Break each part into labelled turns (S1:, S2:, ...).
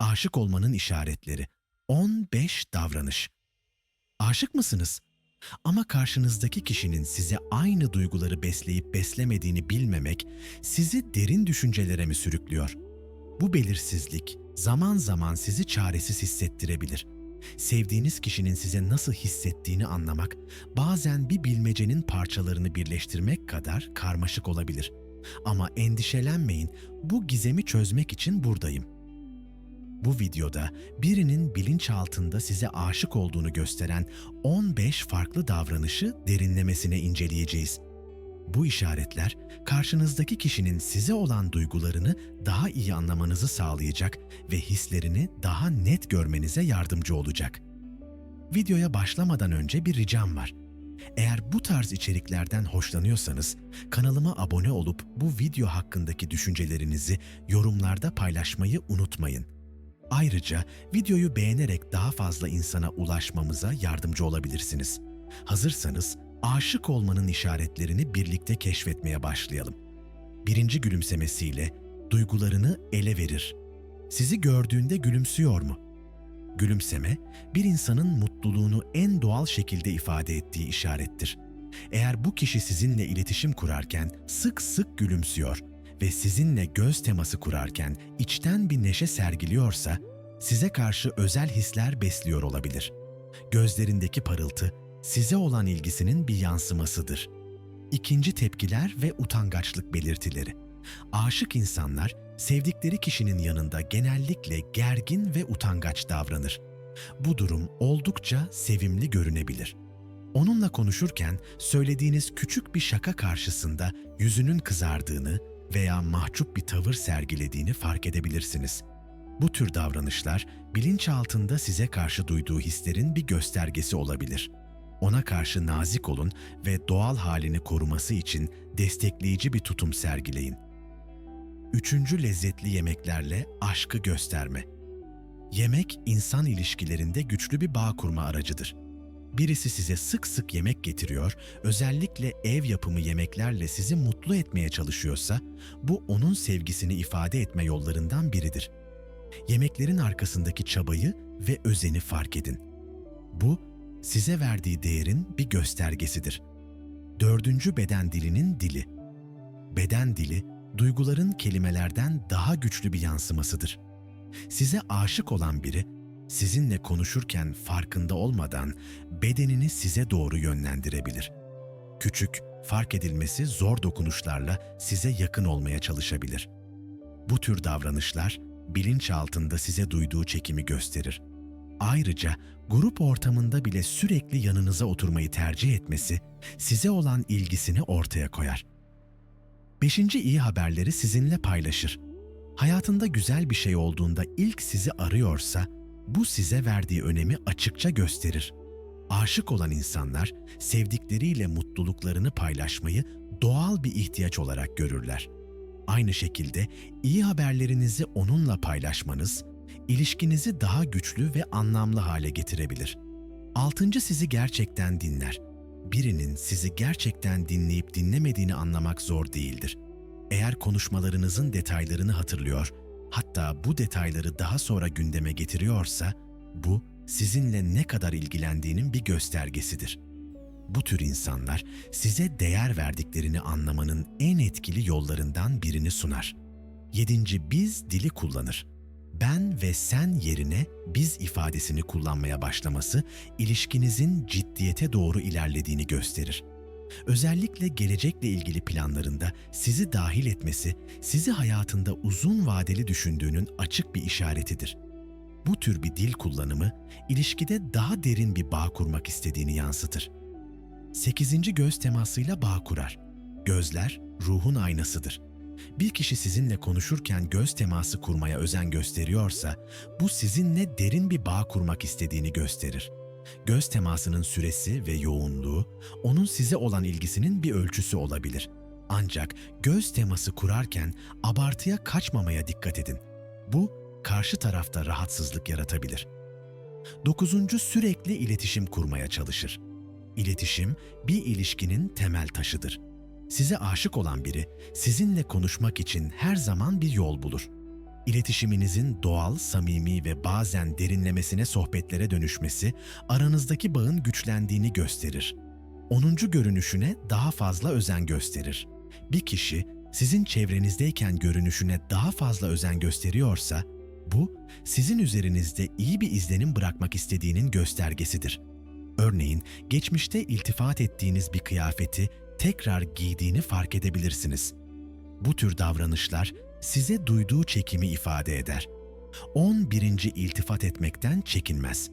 S1: Aşık olmanın işaretleri. 15 davranış. Aşık mısınız? Ama karşınızdaki kişinin size aynı duyguları besleyip beslemediğini bilmemek sizi derin düşüncelere mi sürüklüyor? Bu belirsizlik zaman zaman sizi çaresiz hissettirebilir. Sevdiğiniz kişinin size nasıl hissettiğini anlamak bazen bir bilmecenin parçalarını birleştirmek kadar karmaşık olabilir. Ama endişelenmeyin, bu gizemi çözmek için buradayım. Bu videoda birinin bilinçaltında size aşık olduğunu gösteren 15 farklı davranışı derinlemesine inceleyeceğiz. Bu işaretler karşınızdaki kişinin size olan duygularını daha iyi anlamanızı sağlayacak ve hislerini daha net görmenize yardımcı olacak. Videoya başlamadan önce bir ricam var. Eğer bu tarz içeriklerden hoşlanıyorsanız kanalıma abone olup bu video hakkındaki düşüncelerinizi yorumlarda paylaşmayı unutmayın. Ayrıca videoyu beğenerek daha fazla insana ulaşmamıza yardımcı olabilirsiniz. Hazırsanız aşık olmanın işaretlerini birlikte keşfetmeye başlayalım. Birinci gülümsemesiyle duygularını ele verir. Sizi gördüğünde gülümsüyor mu? Gülümseme, bir insanın mutluluğunu en doğal şekilde ifade ettiği işarettir. Eğer bu kişi sizinle iletişim kurarken sık sık gülümsüyor ve sizinle göz teması kurarken içten bir neşe sergiliyorsa, size karşı özel hisler besliyor olabilir. Gözlerindeki parıltı, size olan ilgisinin bir yansımasıdır. İkinci tepkiler ve utangaçlık belirtileri. Aşık insanlar, sevdikleri kişinin yanında genellikle gergin ve utangaç davranır. Bu durum oldukça sevimli görünebilir. Onunla konuşurken söylediğiniz küçük bir şaka karşısında yüzünün kızardığını veya mahcup bir tavır sergilediğini fark edebilirsiniz. Bu tür davranışlar bilinçaltında size karşı duyduğu hislerin bir göstergesi olabilir. Ona karşı nazik olun ve doğal halini koruması için destekleyici bir tutum sergileyin. Üçüncü lezzetli yemeklerle aşkı gösterme. Yemek insan ilişkilerinde güçlü bir bağ kurma aracıdır. Birisi size sık sık yemek getiriyor, özellikle ev yapımı yemeklerle sizi mutlu etmeye çalışıyorsa, bu onun sevgisini ifade etme yollarından biridir. Yemeklerin arkasındaki çabayı ve özeni fark edin. Bu, size verdiği değerin bir göstergesidir. Dördüncü beden dilinin dili. Beden dili, duyguların kelimelerden daha güçlü bir yansımasıdır. Size aşık olan biri, sizinle konuşurken farkında olmadan bedenini size doğru yönlendirebilir. Küçük, fark edilmesi zor dokunuşlarla size yakın olmaya çalışabilir. Bu tür davranışlar bilinç altında size duyduğu çekimi gösterir. Ayrıca grup ortamında bile sürekli yanınıza oturmayı tercih etmesi size olan ilgisini ortaya koyar. Beşinci iyi haberleri sizinle paylaşır. Hayatında güzel bir şey olduğunda ilk sizi arıyorsa bu size verdiği önemi açıkça gösterir. Aşık olan insanlar sevdikleriyle mutluluklarını paylaşmayı doğal bir ihtiyaç olarak görürler. Aynı şekilde iyi haberlerinizi onunla paylaşmanız ilişkinizi daha güçlü ve anlamlı hale getirebilir. Altıncı sizi gerçekten dinler. Birinin sizi gerçekten dinleyip dinlemediğini anlamak zor değildir. Eğer konuşmalarınızın detaylarını hatırlıyor, hatta bu detayları daha sonra gündeme getiriyorsa, bu sizinle ne kadar ilgilendiğinin bir göstergesidir. Bu tür insanlar size değer verdiklerini anlamanın en etkili yollarından birini sunar. Yedinci biz dili kullanır. Ben ve sen yerine biz ifadesini kullanmaya başlaması ilişkinizin ciddiyete doğru ilerlediğini gösterir. Özellikle gelecekle ilgili planlarında sizi dahil etmesi, sizi hayatında uzun vadeli düşündüğünün açık bir işaretidir. Bu tür bir dil kullanımı ilişkide daha derin bir bağ kurmak istediğini yansıtır. Sekizinci göz temasıyla bağ kurar. Gözler ruhun aynasıdır. Bir kişi sizinle konuşurken göz teması kurmaya özen gösteriyorsa, bu sizinle derin bir bağ kurmak istediğini gösterir. Göz temasının süresi ve yoğunluğu, onun size olan ilgisinin bir ölçüsü olabilir. Ancak göz teması kurarken abartıya kaçmamaya dikkat edin. Bu, karşı tarafta rahatsızlık yaratabilir. Dokuzuncu sürekli iletişim kurmaya çalışır. İletişim bir ilişkinin temel taşıdır. Size aşık olan biri sizinle konuşmak için her zaman bir yol bulur. İletişiminizin doğal, samimi ve bazen derinlemesine sohbetlere dönüşmesi aranızdaki bağın güçlendiğini gösterir. 10. görünüşüne daha fazla özen gösterir. Bir kişi sizin çevrenizdeyken görünüşüne daha fazla özen gösteriyorsa, bu sizin üzerinizde iyi bir izlenim bırakmak istediğinin göstergesidir. Örneğin geçmişte iltifat ettiğiniz bir kıyafeti tekrar giydiğini fark edebilirsiniz. Bu tür davranışlar size duyduğu çekimi ifade eder. 11. iltifat etmekten çekinmez.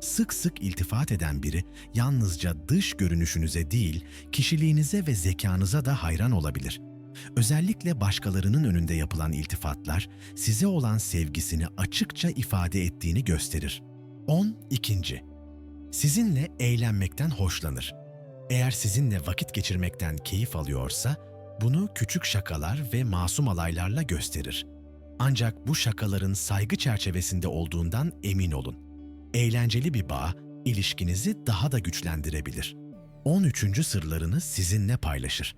S1: Sık sık iltifat eden biri yalnızca dış görünüşünüze değil, kişiliğinize ve zekanıza da hayran olabilir. Özellikle başkalarının önünde yapılan iltifatlar size olan sevgisini açıkça ifade ettiğini gösterir. 12. Sizinle eğlenmekten hoşlanır. Eğer sizinle vakit geçirmekten keyif alıyorsa, bunu küçük şakalar ve masum alaylarla gösterir. Ancak bu şakaların saygı çerçevesinde olduğundan emin olun. Eğlenceli bir bağ ilişkinizi daha da güçlendirebilir. 13. sırlarını sizinle paylaşır.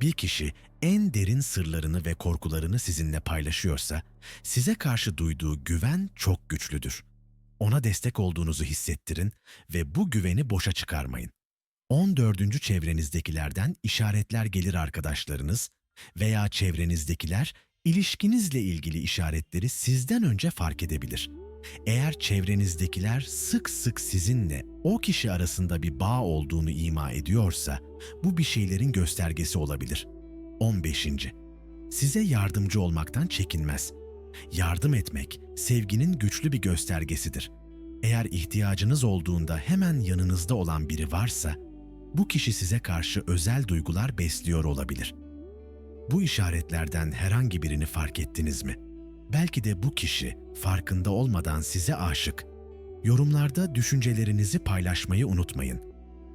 S1: Bir kişi en derin sırlarını ve korkularını sizinle paylaşıyorsa, size karşı duyduğu güven çok güçlüdür. Ona destek olduğunuzu hissettirin ve bu güveni boşa çıkarmayın. 14. çevrenizdekilerden işaretler gelir arkadaşlarınız veya çevrenizdekiler ilişkinizle ilgili işaretleri sizden önce fark edebilir. Eğer çevrenizdekiler sık sık sizinle o kişi arasında bir bağ olduğunu ima ediyorsa bu bir şeylerin göstergesi olabilir. 15. Size yardımcı olmaktan çekinmez. Yardım etmek sevginin güçlü bir göstergesidir. Eğer ihtiyacınız olduğunda hemen yanınızda olan biri varsa bu kişi size karşı özel duygular besliyor olabilir. Bu işaretlerden herhangi birini fark ettiniz mi? Belki de bu kişi farkında olmadan size aşık. Yorumlarda düşüncelerinizi paylaşmayı unutmayın.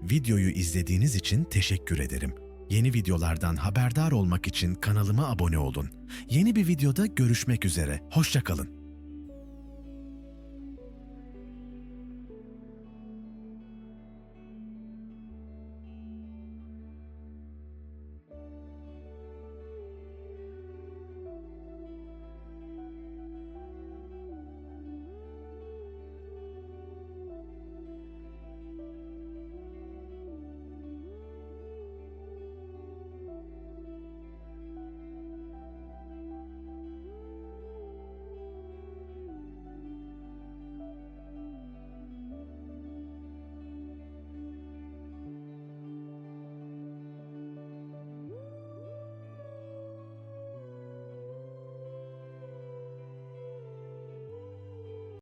S1: Videoyu izlediğiniz için teşekkür ederim. Yeni videolardan haberdar olmak için kanalıma abone olun. Yeni bir videoda görüşmek üzere. Hoşçakalın.